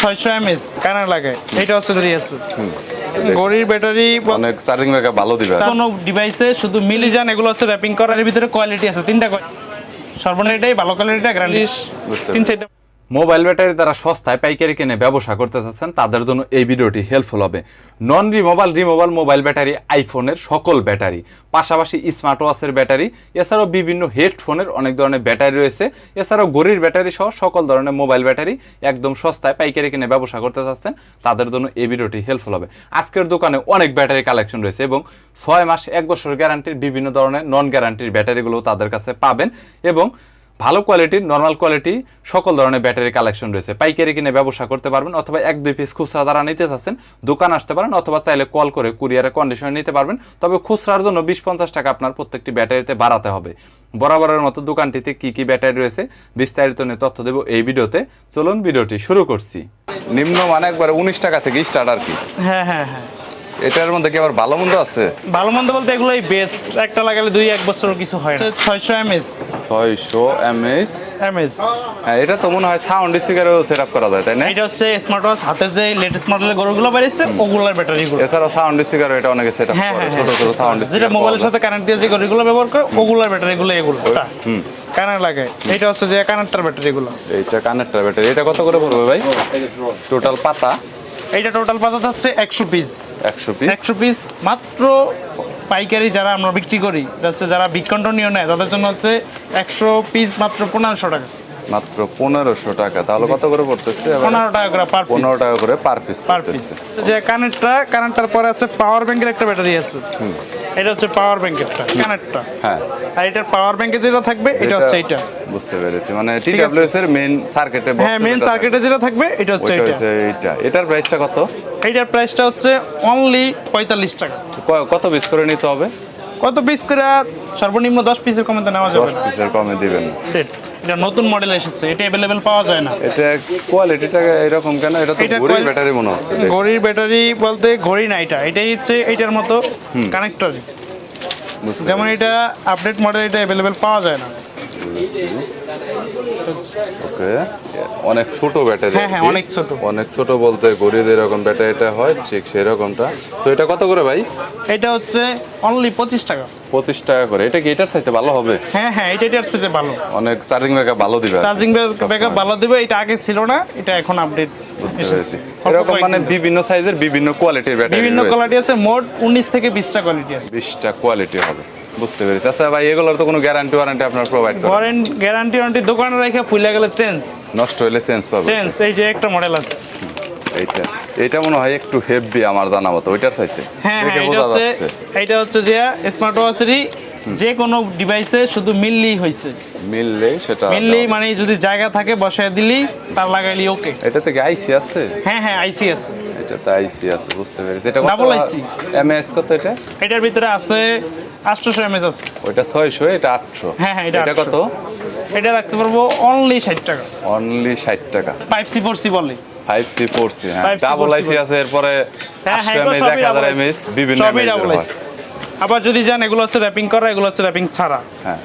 ছয়শো এমএস কানে লাগে। এটা হচ্ছে ঘড়ি আছে। ঘড়ির ব্যাটারি অনেক চার্জিং ব্যাকআপ ভালো দিবে। কোনো ডিভাইসে শুধু মিলি যান এগুলো হচ্ছে র্যাপিং করার এর ভিতরে কোয়ালিটি আছে তিনটা quality। সর্বনিম্ন এটাই ভালো কোয়ালিটিটা গ্যারান্টি তিন চারটা মোবাইল ব্যাটারি তারা সস্তায় পাইকারি কিনে ব্যবসা করতে চাচ্ছেন, তাদের জন্য এই ভিডিওটি হেল্পফুল হবে। নন রিমোবাইল রিমোবাইল মোবাইল ব্যাটারি আইফোনের সকল ব্যাটারি, পাশাপাশি স্মার্ট ওয়াচের ব্যাটারি, এছাড়াও বিভিন্ন হেডফোনের অনেক ধরনের ব্যাটারি রয়েছে। এছাড়াও ঘড়ির ব্যাটারি সহ সকল ধরনের মোবাইল ব্যাটারি একদম সস্তায় পাইকারি কিনে ব্যবসা করতে চাচ্ছেন, তাদের জন্য এই ভিডিওটি হেল্পফুল হবে। আজকের দোকানে অনেক ব্যাটারি কালেকশন রয়েছে এবং ছয় মাস, এক বছর গ্যারান্টির বিভিন্ন ধরনের নন গ্যারান্টির ব্যাটারিগুলো তাদের কাছে পাবেন এবং ভালো কোয়ালিটির নর্মাল কোয়ালিটি সকল ধরনের ব্যাটারি কালেকশন রয়েছে। পাইকারি কিনে ব্যবসা করতে পারবেন অথবা এক, দুই পিস খুচরা দ্বারা নিতে চাচ্ছেন, দোকান আসতে পারেন অথবা চাইলে কল করে কুরিয়ারে কন্ডিশনে নিতে পারবেন। তবে খুচরার জন্য বিশ, পঞ্চাশ টাকা আপনার প্রত্যেকটি ব্যাটারিতে বাড়াতে হবে। বরাবরের মতো দোকানটিতে কি কি ব্যাটারি রয়েছে বিস্তারিত নিয়ে তথ্য দেবো এই ভিডিওতে। চলুন ভিডিওটি শুরু করছি। নিম্ন মানে একবারে উনিশ টাকা থেকে স্টার্ট আর কি। হ্যাঁ হ্যাঁ হ্যাঁ। এটার মধ্যে কি আবার ভালো মন্দ আছে? ভালো মন্দ বলতে এগুলোই বেস্ট একটা লাগালে দুই এক বছর কিছু হয় না। ছয়শো এমএস ছয়শো এমএস এমএস হ্যাঁ এটা তো মনে হয় সাউন্ড স্পিকারও সেট আপ করা যায় তাই না? এটা হচ্ছে স্মার্ট ওয়াচ হাতের যে লেটেস্ট মডেলের গরুগুলো বেরিয়েছে ওগুলোর ব্যাটারিগুলো এছাড়াও সাউন্ড স্পিকার এটা অনেকে সেট আপ হ্যাঁ করে হ্যাঁ ছোট ছোট সাউন্ড হ্যাঁ। যেটা মোবাইলের সাথে কানেক্ট দিয়ে যে গরুগুলো ব্যবহার করে ওগুলোর ব্যাটারিগুলো এগুলো কানে লাগে। এটা হচ্ছে যে কানেক্টার ব্যাটারিগুলো এইটা কানেক্টর ব্যাটারি এটা কত করে পড়বে ভাই? টোটাল পাতা? এইটা টোটাল পাতা হচ্ছে একশো পিস একশো পিস একশো পিস মাত্র পাইকারি যারা আমরা বিক্রি করি যারা হচ্ছে যারা বিকন্টনীয় নেয় তাদের জন্য হচ্ছে একশো পিস মাত্র পনেরোশো টাকা। মাত্র পনেরোশো টাকা। তাহলে কত করে পড়তেছে? পনেরো টাকা করে পার পনেরো টাকা করে পার পিস পার পিস যে কানেক্টটা কানেক্টার পরে আছে পাওয়ার ব্যাংকের একটা ব্যাটারি আছে। এটা হচ্ছে পাওয়ার ব্যাংকেরটা কানেক্টটা হ্যাঁ। আর এটার পাওয়ার ব্যাংকে যেটা থাকবে এটা হচ্ছে এইটা। বুঝতে পেরেছি। মানে। টিডব্লিউএস এর মেইন সার্কিটে হ্যাঁ মেন সার্কিটে যেটা থাকবে এটা হচ্ছে এটা এইটা। এটার প্রাইসটা কত? এটার প্রাইসটা হচ্ছে অনলি পঁয়তাল্লিশ টাকা। কত পিস করে নিতে হবে? কত পিস করে সর্বনিম্ন দশ পিসের কমে তো নেওয়া যাবে দশ পিসের কমে দিবেন। এটা নতুন মডেল এসেছে এটা অ্যাভেলেবেল পাওয়া যায় না। এটা কোয়ালিটিটা এরকম কেন? এটা তো ঘড়ির ব্যাটারি মনে হচ্ছে ঘড়ির ব্যাটারি বলতে ঘড়ি না এটা এটাই হচ্ছে এইটার মতো কানেক্টর যেমন এটা আপডেট মডেল এটা অ্যাভেলেবেল পাওয়া যায় না। ওকে অনেক ছোট ব্যাটারি হ্যাঁ, হ্যাঁ, অনেক ছোট। অনেক ছোট বলতে ঘড়ির এরকম ব্যাটারিটা হয় ঠিক সেরকমটা। তো এটা কত করে ভাই? এটা হচ্ছে অনলি পঁচিশ টাকা। পঁচিশ টাকা করে। এটা কি এটার চাইতে ভালো হবে? হ্যাঁ হ্যাঁ এটা এটার সাথে ভালো। অনেক চার্জিং ব্যাকআপ ভালো দিবে চার্জিং ব্যাকআপ ভালো দেবে এটা আগে ছিল না এটা এখন আপডেট এরকম মানে বিভিন্ন সাইজের বিভিন্ন কোয়ালিটির ব্যাটারি বিভিন্ন কোয়ালিটি আছে মোট উনিশ থেকে বিশটা কোয়ালিটি আছে। বিশটা কোয়ালিটি হবে। বুঝতে পেরেছি। আচ্ছা ভাই এগুলোর তো কোনো গ্যারান্টি ওয়ারেন্টি আপনার প্রোভাইড করেন? ওয়ারেন্ট গ্যারান্টি ওয়ারেন্টি দোকানে রেখে ফুলে গেলে চেঞ্জ নষ্ট হলে চেঞ্জ পাবে। চেঞ্জ এই যে একটা মডেল আছে। এইটা এটা মনে হয় একটু হেভি আমার জানা মতো ওইটার চাইতে। হ্যাঁ হ্যাঁ এটা হচ্ছে এটা হচ্ছে যে স্মার্ট ওয়াচেরই যে কোনো ডিভাইসে শুধু মিললেই হয়েছে। মিললে সেটা মিললেই মানে যদি জায়গা থাকে বসায় দিলি তার লাগাইলি ওকে এটা থেকে আইসি আছে? হ্যাঁ হ্যাঁ আইসি আছে। এটা তো আইসি আছে বুঝতে পেরেছি। এটা Double IC এমএস কত এটা? এটার ভিতরে আছে আটশোশো এমএস আছে। ওইটা ছয়শো এটা আটশো। হ্যাঁ, হ্যাঁ, এটা কত? এটা রাখতে পারব অনলি ষাট টাকা। অনলি ষাট টাকা। ফাইভ সি ফোর সি বলে। ফাইভ সি ফোর সি হ্যাঁ। ডাবল আইসি আছে এরপরে হ্যাঁ হ্যাঁ আটশো এগুলো এমএস এক সবই হাজার double এমএস IC বিভিন্ন সবই আবার যদি যান এগুলো হচ্ছে র্যাপিং করা এগুলো হচ্ছে র্যাপিং ছাড়া। হ্যাঁ।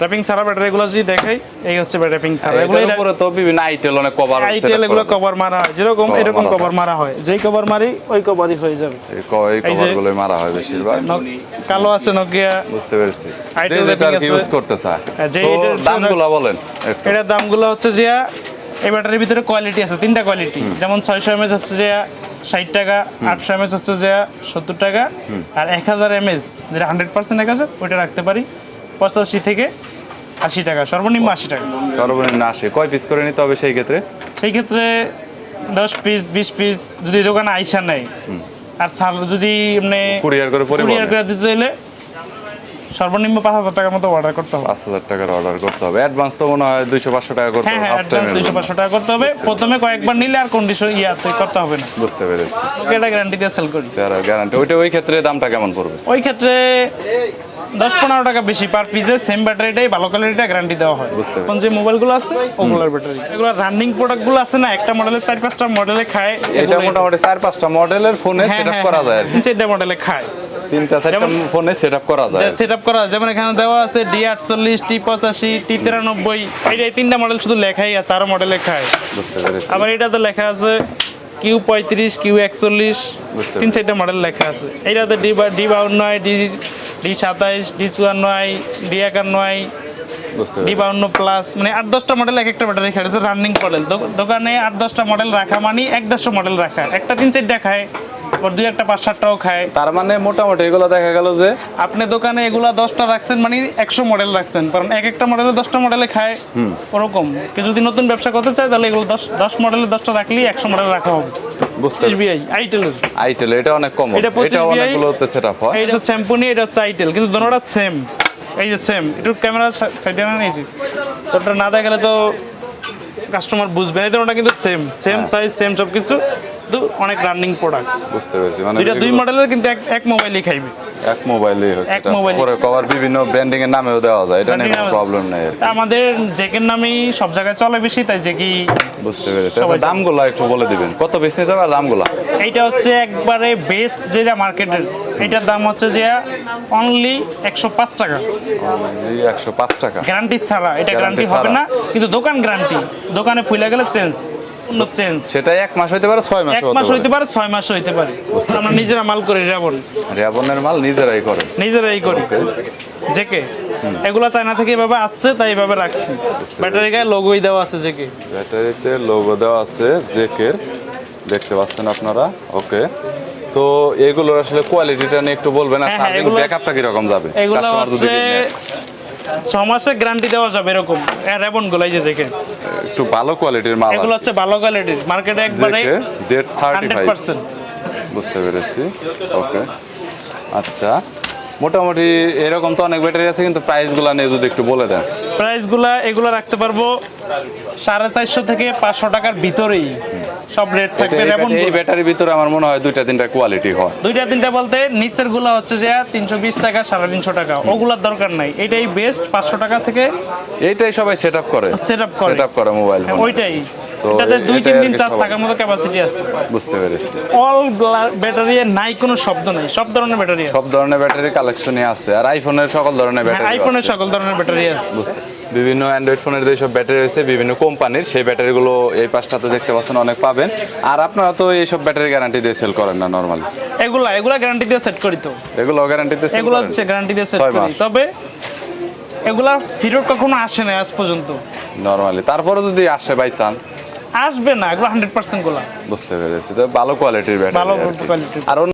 র্যাপিং ছাড়া ব্যাটারি এগুলো যদি দেখাই এই হচ্ছে র্যাপিং ছাড়া। এগুলো উপরে তো বিভিন্ন আইটেল অনেক কভার আইটিএল এগুলো কভার মারা হয়। যেরকম এরকম কভার মারা হয়। যেই কভার মারি ওই কভারই হয়ে যাবে। এই এই যে- কভারগুলো মারা হয় বেশিরভাগ। কালো আছে নোকিয়া বুঝতে পেরেছি। যে যেটা কি ইউজ করতে চায় হ্যাঁ, যে দামগুলো বলেন এটার দামগুলো হচ্ছে যে এই ব্যাটারির ভিতরে কোয়ালিটি আছে তিনটা কোয়ালিটি যেমন ছয়শো এমএস হচ্ছে যে ষাট টাকা আটশো এমএস হচ্ছে যে সত্তর টাকা। আর এক হাজার এমএস যেটা হান্ড্রেড পার্সেন্ট এক হাজার ওইটা রাখতে পারি পঁচাশি থেকে আশি টাকা সর্বনিম্ন আশি টাকা। সর্বনিম্ন আসে কয় পিস করে নিতে হবে সেই ক্ষেত্রে? সেই ক্ষেত্রে দশ পিস বিশ পিস যদি দোকানে আইসা নেয় আর যদি এমনি কুরিয়ার করে কুরিয়ার করে দিতে হলে সর্বনিম্ন পাঁচ হাজার টাকার মতো অর্ডার করতে হবে। পাঁচ হাজার টাকার অর্ডার করতে হবে। অ্যাডভান্স তো মনে হয় দুইশো পাঁচশো টাকা করতে হ্যাঁ হবে হ্যাঁ অ্যাডভান্স দুইশো পাঁচশো টাকা করতে হবে। প্রথমে কয়েকবার নিলে আর কন্ডিশন ইয়াতে করতে হবে না। বুঝতে পেরেছি। এটা গ্যারান্টি দিয়ে সেল করি আর গ্যারান্টি ওইটা ওই ক্ষেত্রে দামটা কেমন পড়বে? ওই ক্ষেত্রে দশ পনেরো টাকা বেশি পার পিসে সেম ব্যাটারিটাই ভালো কোয়ালিটিটা গ্যারান্টি দেওয়া হয়। এখন যে মোবাইলগুলো আছে ওগুলোর ব্যাটারি এগুলো রানিং প্রোডাক্টগুলো আছে না একটা মডেলের চার পাঁচটা মডেলে খায় এটা মোটামুটি চার পাঁচটা মডেলের ফোনে সেট করা যায় হ্যাঁ, চারটা মডেলে খায়। তিনটা চারটা ফোনে সেট করা যায় সেট করা যেমন এখানে দেওয়া আছে ডি আটচল্লিশ টি পঁচাশি টি তিরানব্বই। এইটা এই তিনটা মডেল শুধু লেখাই আছে আরও মডেলে খায়। বুঝতে পেরেছি। আবার এটাতে লেখা আছে কিউ পঁয়ত্রিশ কিউ একচল্লিশ তিন চারটা মডেল লেখা আছে। এইটাতে ডি ডি বাউন্ন ডি ডি সাতাইশ ডি চুয়ান্ন নয় ডি একান্ন বুঝতে ডি বাউন্ন প্লাস মানে আট দশটা মডেল এক একটা ব্যাটারি খায় রানিং মডেল দোকানে আট দশটা মডেল রাখা মানে এক দেড়শো মডেল রাখা। একটা তিন চারটা খায় দুই একটা পাঁচ সাতটাও খায়। তার মানে মোটামুটি এগুলো দেখা গেল যে আপনি দোকানে এগুলা দশটা রাখছেন মানে একশো মডেল রাখছেন কারণ এক একটা মডেলে দশটা মডেলে খায় ওরকম। কেউ যদি নতুন ব্যবসা করতে চায় তাহলে এগুলো দশ দশ মডেলে দশটা রাখলেই একশো মডেল রাখা হবে। বুঝতে এসবিআই আইটেলের আইটেল এটা অনেক কম এটা 25 এটা VI অনেকগুলোতে সেট হয়। এইটা হচ্ছে শ্যাম্পুনি এটা হচ্ছে আইটেল কিন্তু দুটোটা সেম এই যে সেম একটু ক্যামেরা সাইডে নিয়েছি ওটা না দেখালে তো কাস্টমার বুঝবে না দুটোটা কিন্তু সেম সেম। সাইজ সেম সব কিছু কিন্তু অনেক রানিং প্রোডাক্ট বুঝতে পেরেছি মানে দুইটা দুই মডেলের কিন্তু এক এক মোবাইলই খাইবে। এক মোবাইলে হয়েছে এক মোবাইলে। পরে কভার বিভিন্ন ব্র্যান্ডিং এর নামেও দেওয়া যায় এটা নিয়ে কোনো প্রবলেম নেই আর আমাদের জেকের নামেই সব জায়গায় চলে বেশি তাই জেকি বুঝতে পেরেছি। আচ্ছা, দামগুলো একটু বলে দিবেন কত বেশি নিতে হবে দামগুলো? এইটা হচ্ছে একবারে বেস্ট যেটা মার্কেটের এটার দাম হচ্ছে যে অনলি একশো পাঁচ টাকা। একশো পাঁচ টাকা। গ্যারান্টি ছাড়া এটা গ্যারান্টি হবে। না কিন্তু দোকান গ্যারান্টি দোকানে ফুলে গেলে চেঞ্জ চেঞ্জ সেটা এক মাস হইতে পারে ছয় মাস এক মাস হইতে পারে ছয় মাস হইতে পারে। আমরা নিজেরা মাল করি রেবন রেবনের মাল নিজেরাই করে। নিজেরাই করি। জেকে। এগুলা চায়না থেকে এভাবে আসছে তাই এভাবে রাখছি। ব্যাটারি গায়ে লোগোই দেওয়া আছে জেকে। ব্যাটারিতে লোগো দেওয়া আছে জেকের। দেখতে পাচ্ছেন আপনারা? ওকে সো এগুলোর আসলে কোয়ালিটিটা নিয়ে একটু বলবেন আর হ্যাঁ, ব্যাকআপটা কি রকম যাবে? কাস্টমার যদি। ছ মাসের গ্যারান্টি দেওয়া যাবে এরকম। রেবন গুলাই যে দেখেন। একটু ভালো কোয়ালিটির মাল এগুলো হচ্ছে ভালো কোয়ালিটির মার্কেটে একবারে Z thirty hundred five percent বুঝতে পেরেছি। ওকে আচ্ছা। মোটামুটি এরকম তো অনেক ব্যাটারি আছে কিন্তু প্রাইসগুলো নিয়ে যদি একটু বলে দেন। প্রাইসগুলা এগুলো রাখতে পারব সাড়ে চারশো থেকে পাঁচশো টাকার ভিতরেই সব রেট থাকবে। এই ব্যাটারির ভিতরে আমার মনে হয় দুইটা তিনটা কোয়ালিটি হয়। দুইটা তিনটা বলতে নিচেরগুলা হচ্ছে যে তিনশো বিশ টাকা সাড়ে তিনশো টাকা। ওগুলার দরকার নাই। এটাই বেস্ট পাঁচশো টাকা থেকে এইটাই সবাই সেট আপ করে। সেট আপ করে। সেট আপ করে মোবাইল হ্যাঁ, ওইটাই। এটাতে দুই তিন দিন চার্জ থাকার মতো ক্যাপাসিটি আছে। বুঝতে পেরেছি। অল ব্যাটারি নাই কোনো শব্দ নাই সব ধরনের ব্যাটারি আছে। সব ধরনের ব্যাটারি কালেকশনই আছে। আর আইফোনের সকল ধরনের ব্যাটারি আইফোনের সকল ধরনের ব্যাটারি আছে। বুঝতে বিভিন্ন অ্যান্ড্রয়েড ফোনের যেসব ব্যাটারি রয়েছে বিভিন্ন কোম্পানির সেই ব্যাটারিগুলো এই পাশটাতে দেখতে পাচ্ছেন অনেক পাবেন। আর আপনারা তো এইসব ব্যাটারি গ্যারান্টি দিয়ে সেল করেন না নর্মালি এগুলা এগুলা গ্যারান্টি দিয়ে সেট করি তো। এগুলো গ্যারান্টিতে সেল এগুলো হচ্ছে গ্যারান্টি দিয়ে সেট করি। তবে এগুলা ফেরত কখনো আসে না আজ পর্যন্ত। নর্মালি তারপরে যদি আসে বাই চান আসবে না এগুলো হান্ড্রেড পার্সেন্টগুলা বুঝতে পেরেছি। তো ভালো কোয়ালিটির ভালো ব্যাটারি কোয়ালিটির আর